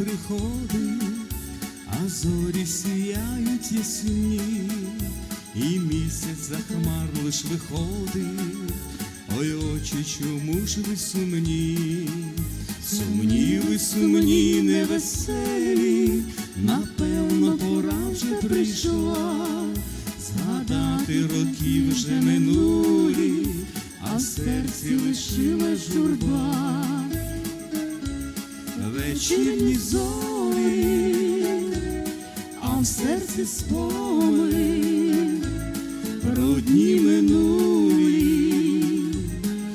Приходить, а зорі сіяють ясні, і місяць за хмар лиш виходить, ой очі, чому ж ви сумні, сумні ви сумні, невеселі, напевно, пора вже прийшла, згадати роки вже минулі, а серці лишила журба вечірні зорі, а в серці спомин про дні минулі,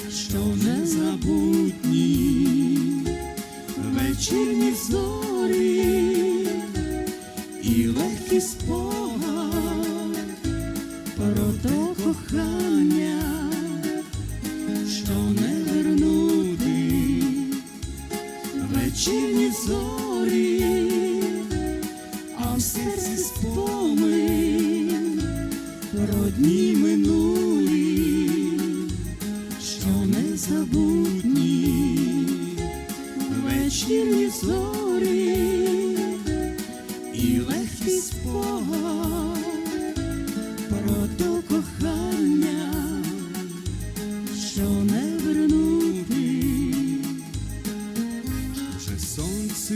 що незабутні, вечірні зорі і легкий спогад про те кохання, що не вечірні зорі, а в серці спомин про дні минулі, що незабутні, вечірні зорі і легкий спогад про то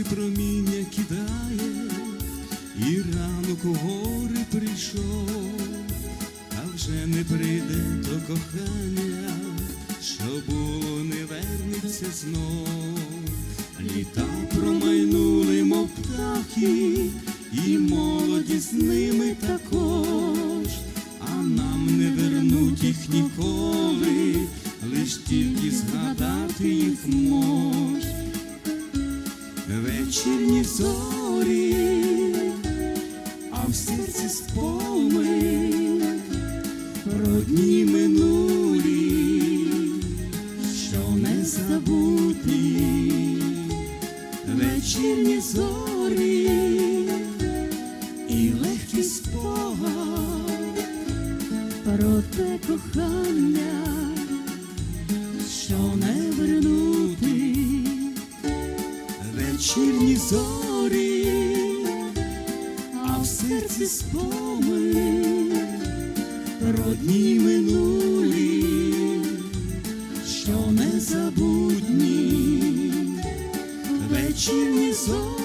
сонце проміння кидає, і ранок у гори прийшов, а вже не прийде до кохання, що було, не вернеться знов. Літа промайнули, мов птахи, і молодість з ними також, а нам не вернуть їх ніколи, лиш тільки згадати їх мож вечірні зорі, а в серці спомин про дні минулі, що незабутні, вечірні зорі і легкий спогад про те кохання, що не вечірні зорі, а в серці споми родні минулі, що незабутні, вечірні зорі